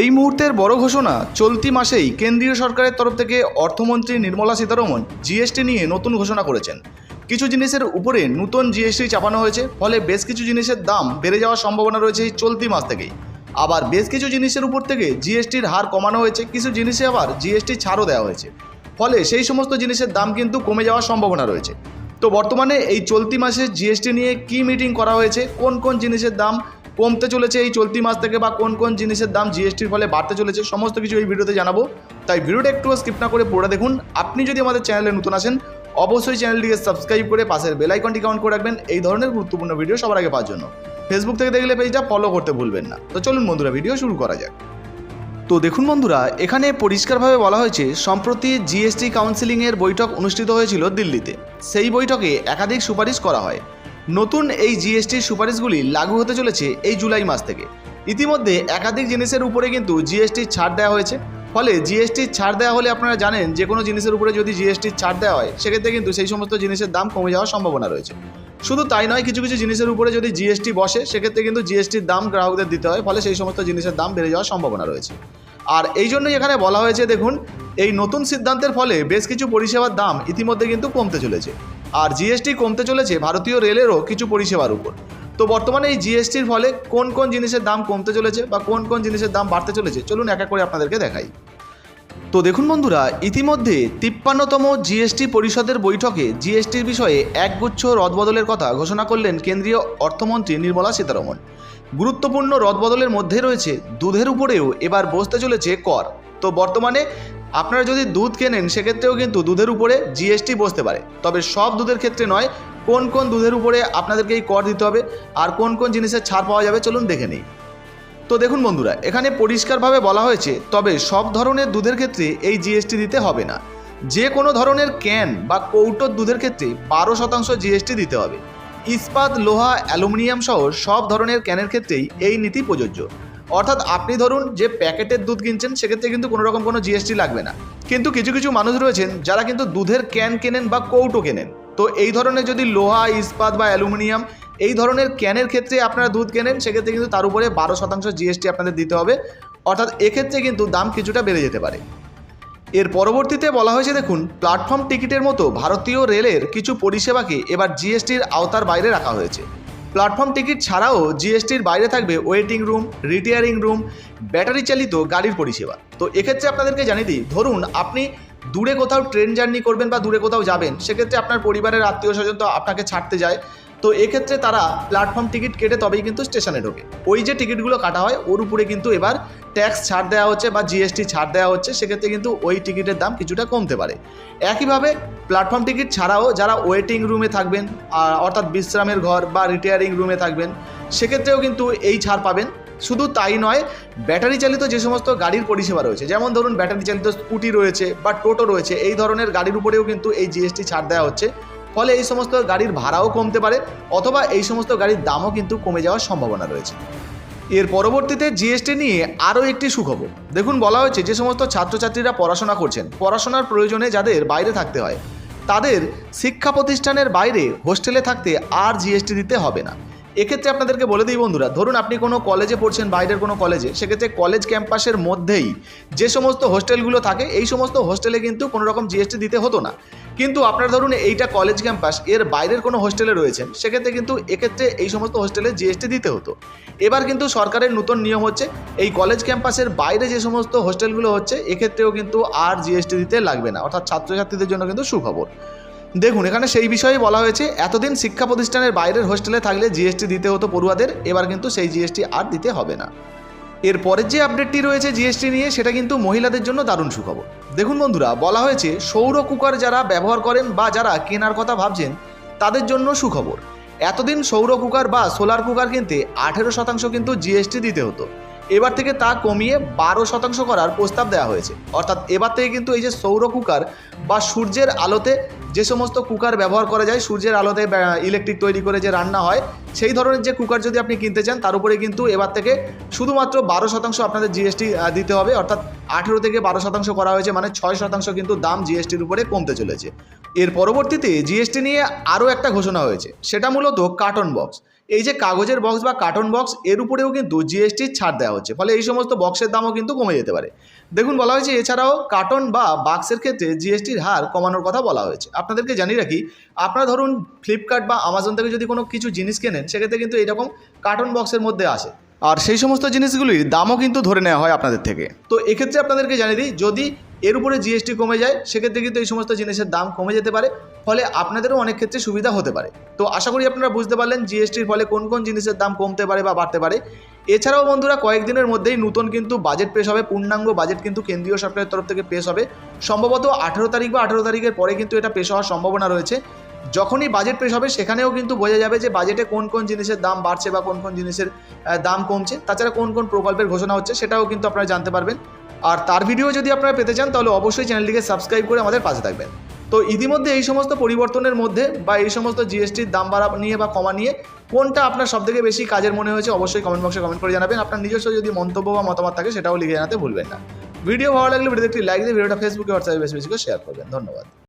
এই মুহূর্তের বড় ঘোষণা চলতি মাসেই কেন্দ্রীয় সরকারের তরফ থেকে অর্থমন্ত্রী নির্মলা সীতারমন জিএসটি নিয়ে নতুন ঘোষণা করেছেন। কিছু জিনিসের উপরে নতুন জিএসটি চাপানো হয়েছে, ফলে বেশ কিছু জিনিসের দাম বেড়ে যাওয়ার সম্ভাবনা রয়েছে এই চলতি মাস থেকেই। আবার বেশ কিছু জিনিসের উপর থেকে জিএসটির হার কমানো হয়েছে, কিছু জিনিসে আবার জিএসটি ছাড়ও দেওয়া হয়েছে। ফলে সেই সমস্ত জিনিসের দাম কিন্তু কমে যাওয়ার সম্ভাবনা রয়েছে। তো বর্তমানে এই চলতি মাসে জিএসটি নিয়ে কি মিটিং করা হয়েছে, কোন কোন জিনিসের দাম কমতে চলেছে এই চলতি মাস থেকে বা কোন কোন জিনিসের দাম জিএসটির ফলে বাড়তে চলেছে, সমস্ত কিছু এই ভিডিওতে জানাব। তাই ভিডিওটা একটু স্কিপ না করে পড়ে দেখুন। আপনি যদি আমাদের চ্যানেলে নতুন আসেন, অবশ্যই চ্যানেলটিকে সাবস্ক্রাইব করে পাশের বেল আইকনটি কাউন্ট করে রাখবেন। এই ধরনের গুরুত্বপূর্ণ ভিডিও সবার আগে পাওয়ার জন্য। ফেসবুক থেকে দেখলে পেজটা ফলো করতে ভুলবেন না। তো চলুন বন্ধুরা ভিডিও শুরু করা যাক। তো দেখুন বন্ধুরা, এখানে পরিষ্কারভাবে বলা হয়েছে, সম্প্রতি জিএসটি কাউন্সিলিংয়ের বৈঠক অনুষ্ঠিত হয়েছিল দিল্লিতে। সেই বৈঠকে একাধিক সুপারিশ করা হয়। নতুন এই জিএসটির সুপারিশগুলি লাগু হতে চলেছে এই জুলাই মাস থেকে। ইতিমধ্যে একাধিক জিনিসের উপরে কিন্তু জিএসটির ছাড় দেওয়া হয়েছে। ফলে জিএসটির ছাড় দেওয়া হলে আপনারা জানেন যে কোনো জিনিসের উপরে যদি জিএসটির ছাড় দেওয়া হয়, সেক্ষেত্রে কিন্তু সেই সমস্ত জিনিসের দাম কমে যাওয়ার সম্ভাবনা রয়েছে। শুধু তাই নয়, কিছু কিছু জিনিসের উপরে যদি জিএসটি বসে, সেক্ষেত্রে কিন্তু জিএসটির দাম গ্রাহকদের দিতে হয়, ফলে সেই সমস্ত জিনিসের দাম বেড়ে যাওয়ার সম্ভাবনা রয়েছে। আর এই জন্যই এখানে বলা হয়েছে, দেখুন, এই নতুন সিদ্ধান্তের ফলে বেশ কিছু পরিষেবার দাম ইতিমধ্যে কিন্তু কমতে চলেছে। আর জিএসটি কমতে চলেছে, ভারতীয় রেলেরও কিছু পরিষেবার উপর। তো বর্তমানে এই জিএসটির ফলে কোন কোন জিনিসের দাম কমতে চলেছে বা কোন কোন জিনিসের দাম বাড়তে চলেছে, চলুন এক এক করে আপনাদেরকে দেখাই। তো দেখুন বন্ধুরা, ইতিমধ্যে তিপ্পান্নতম জিএসটি পরিষদের বৈঠকে জিএসটির বিষয়ে একগুচ্ছ রদবদলের কথা ঘোষণা করলেন কেন্দ্রীয় অর্থমন্ত্রী নির্মলা সীতারমন গুরুত্বপূর্ণ রদবদলের মধ্যে রয়েছে, দুধের উপরেও এবার বসতে চলেছে কর। তো বর্তমানে আপনারা যদি দুধ কেনেন, সেক্ষেত্রেও কিন্তু দুধের উপরে জিএসটি বসতে পারে। তবে সব দুধের ক্ষেত্রে নয়, কোন কোন দুধের উপরে আপনাদেরকে এই কর দিতে হবে আর কোন কোন জিনিসের ছাড় পাওয়া যাবে চলুন দেখে নিই। তো দেখুন বন্ধুরা, এখানে পরিষ্কারভাবে বলা হয়েছে, তবে সব ধরনের দুধের ক্ষেত্রে এই জিএসটি দিতে হবে না। যে কোনো ধরনের ক্যান বা কৌটোর দুধের ক্ষেত্রে বারো শতাংশ জিএসটি দিতে হবে। ইস্পাত, লোহা, অ্যালুমিনিয়াম সহ সব ধরনের ক্যানের ক্ষেত্রেই এই নীতি প্রযোজ্য। অর্থাৎ আপনি ধরুন যে প্যাকেটের দুধ কিনছেন, সেক্ষেত্রে কিন্তু কোনো রকম কোনো জিএসটি লাগবে না। কিন্তু কিছু কিছু মানুষ রয়েছেন, যারা কিন্তু দুধের ক্যান কেনেন বা কৌটো কেনেন। তো এই ধরনের যদি লোহা, ইস্পাত বা অ্যালুমিনিয়াম এই ধরনের ক্যানের ক্ষেত্রে আপনারা দুধ কেনেন, সেক্ষেত্রে কিন্তু তার উপরে বারো শতাংশ জিএসটি আপনাদের দিতে হবে। অর্থাৎ এক্ষেত্রে কিন্তু দাম কিছুটা বেড়ে যেতে পারে। এর পরবর্তীতে বলা হয়েছে, দেখুন প্ল্যাটফর্ম টিকিটের মতো ভারতীয় রেলের কিছু পরিষেবাকে এবার জিএসটির আওতার বাইরে রাখা হয়েছে। প্ল্যাটফর্ম টিকিট ছাড়াও জিএসটির বাইরে থাকবে waiting room, retiring room battery চালিত গাড়ির পরিষেবা। তো এক্ষেত্রে আপনাদেরকে জানিয়ে দিই, ধরুন আপনি দূরে কোথাও ট্রেন জার্নি করবেন বা দূরে কোথাও যাবেন, সেক্ষেত্রে আপনার পরিবারের আত্মীয় স্বজন তো আপনাকে ছাড়তে যায়। তো এক্ষেত্রে তারা প্ল্যাটফর্ম টিকিট কেটে তবেই কিন্তু স্টেশনে ঢোকে। ওই যে টিকিটগুলো কাটা হয়, ওর উপরে কিন্তু এবার ট্যাক্স ছাড় দেওয়া হচ্ছে বা জিএসটি ছাড় দেওয়া হচ্ছে, সেক্ষেত্রে কিন্তু ওই টিকিটের দাম কিছুটা কমতে পারে। একইভাবে প্ল্যাটফর্ম টিকিট ছাড়াও যারা ওয়েটিং রুমে থাকবেন অর্থাৎ বিশ্রামের ঘর বা রিটায়ারিং রুমে থাকবেন, সেক্ষেত্রেও কিন্তু এই ছাড় পাবেন। শুধু তাই নয় ব্যাটারি চালিত যে সমস্ত গাড়ির পরিষেবা রয়েছে, যেমন ধরুন ব্যাটারি চালিত স্কুটি রয়েছে বা টোটো রয়েছে, এই ধরনের গাড়ির উপরেও কিন্তু এই জিএসটি ছাড় দেওয়া হচ্ছে। ফলে এই সমস্ত গাড়ির ভাড়াও কমতে পারে অথবা এই সমস্ত গাড়ির দামও কিন্তু কমে যাওয়ার সম্ভাবনা রয়েছে। এর পরবর্তীতে জিএসটি নিয়ে আরও একটি সুখবর। দেখুন, বলা হয়েছে যে সমস্ত ছাত্রছাত্রীরা পড়াশোনা করছেন, পড়াশোনার প্রয়োজনে যাদের বাইরে থাকতে হয়, তাদের শিক্ষা প্রতিষ্ঠানের বাইরে হোস্টেলে থাকতে আর জিএসটি দিতে হবে না। এক্ষেত্রে আপনাদেরকে বলে দিই বন্ধুরা, ধরুন আপনি কোনো কলেজে পড়ছেন, বাইরের কোনো কলেজে, সেক্ষেত্রে কলেজ ক্যাম্পাসের মধ্যেই যে সমস্ত হোস্টেলগুলো থাকে, এই সমস্ত হোস্টেলে কিন্তু কোনো রকম জিএসটি দিতে হতো না। কিন্তু আপনার ধরুন এইটা কলেজ ক্যাম্পাস এর বাইরের কোনো হোস্টেলে রয়েছেন, সেক্ষেত্রে কিন্তু এক্ষেত্রে এই সমস্ত হোস্টেলে জিএসটি দিতে হতো। এবার কিন্তু সরকারের নতুন নিয়ম হচ্ছে, এই কলেজ ক্যাম্পাসের বাইরে যে সমস্ত হোস্টেলগুলো হচ্ছে, এক্ষেত্রেও কিন্তু আর জিএসটি দিতে লাগবে না। অর্থাৎ ছাত্রছাত্রীদের জন্য কিন্তু সুখবর। দেখুন, এখানে সেই বিষয়ে বলা হয়েছে, এতদিন শিক্ষা প্রতিষ্ঠানের বাইরের হোস্টেলে থাকলে জিএসটি দিতে হতো পড়ুয়াদের, এবার কিন্তু সেই জিএসটি আর দিতে হবে না। এর পরের যে আপডেটটি রয়েছে জিএসটি নিয়ে, সেটা কিন্তু মহিলাদের জন্য দারুণ সুখবর। দেখুন বন্ধুরা, বলা হয়েছে, সৌর কুকার যারা ব্যবহার করেন বা যারা কেনার কথা ভাবছেন, তাদের জন্য সুখবর। এতদিন সৌর কুকার বা সোলার কুকার কিনতে আঠেরো শতাংশ কিন্তু জিএসটি দিতে হতো। এবার থেকে তা কমিয়ে বারো শতাংশ করার প্রস্তাব দেওয়া হয়েছে। অর্থাৎ এবার থেকে কিন্তু এই যে সৌর কুকার বা সূর্যের আলোতে যে সমস্ত কুকার ব্যবহার করা যায়, সূর্যের আলোতে ইলেকট্রিক তৈরি করে যে রান্না হয়, সেই ধরনের যে কুকার যদি আপনি কিনতে চান, তার উপরে কিন্তু এবার থেকে শুধুমাত্র বারো শতাংশ আপনাদের জিএসটি দিতে হবে। অর্থাৎ আঠেরো থেকে বারো শতাংশ করা হয়েছে মানে ছয় শতাংশ কিন্তু দাম জিএসটির উপরে কমতে চলেছে। এর পরবর্তীতে জিএসটি নিয়ে আরও একটা ঘোষণা হয়েছে। সেটা মূলত কার্টন বক্স এই যে কাগজের বক্স বা কার্টন বক্স এর উপরেও কিন্তু জিএসটি ছাড় দেওয়া হচ্ছে। ফলে এই সমস্ত বক্সের দামও কিন্তু কমে যেতে পারে। দেখুন, বলা হয়েছে, এছাড়াও কার্টন বা বাক্সের ক্ষেত্রে জিএসটির হার কমানোর কথা বলা হয়েছে। আপনাদেরকে জানিয়ে রাখি, আপনারা ধরুন ফ্লিপকার্ট বা আমাজন থেকে যদি কোনো কিছু জিনিস কেনেন, সেক্ষেত্রে কিন্তু এরকম কার্টন বক্সের মধ্যে আসে। আর সেই সমস্ত জিনিসগুলির দামও কিন্তু ধরে নেওয়া হয় আপনাদের থেকে। তো এক্ষেত্রে আপনাদেরকে জানিয়ে দিই, যদি এর উপরে জিএসটি কমে যায়, সেক্ষেত্রে কিন্তু এই সমস্ত জিনিসের দাম কমে যেতে পারে, ফলে আপনাদেরও অনেক ক্ষেত্রে সুবিধা হতে পারে। তো আশা করি আপনারা বুঝতে পারলেন জিএসটির ফলে কোন কোন জিনিসের দাম কমতে পারে বা বাড়তে পারে। এছাড়াও বন্ধুরা, কয়েকদিনের মধ্যেই নতুন কিন্তু বাজেট পেশ হবে, পূর্ণাঙ্গ বাজেট কিন্তু কেন্দ্রীয় সরকারের তরফ থেকে পেশ হবে। সম্ভবত আঠেরো তারিখ বা আঠেরো তারিখের পরে কিন্তু এটা পেশ হওয়ার সম্ভাবনা রয়েছে। যখনই বাজেট পেশ হবে, সেখানেও কিন্তু বোঝা যাবে যে বাজেটে কোন কোন জিনিসের দাম বাড়ছে বা কোন কোন জিনিসের দাম কমছে। তাছাড়া কোন কোন প্রকল্পের ঘোষণা হচ্ছে, সেটাও কিন্তু আপনারা জানতে পারবেন। আর তার ভিডিও যদি আপনারা পেতে চান, তাহলে অবশ্যই চ্যানেলটিকে সাবস্ক্রাইব করে আমাদের পাশে থাকবেন। তো ইতিমধ্যে এই সমস্ত পরিবর্তনের মধ্যে বা এই সমস্ত জিএসটির দাম বাড়া নিয়ে বা কমা নিয়ে কোনটা আপনার সবথেকে বেশি কাজের মনে হয়েছে, অবশ্যই কমেন্ট বক্সে কমেন্ট করে জানাবেন। আপনার নিজস্ব যদি মন্তব্য বা মতামত থাকে, সেটাও লিখে জানাতে ভুলবেন না। ভিডিও ভালো লাগলে ভিডিও একটি লাইক দিয়ে, ভিডিওটা ফেসবুকে হোয়াটসঅ্যাপে বেশি বেশি শেয়ার করবেন। ধন্যবাদ।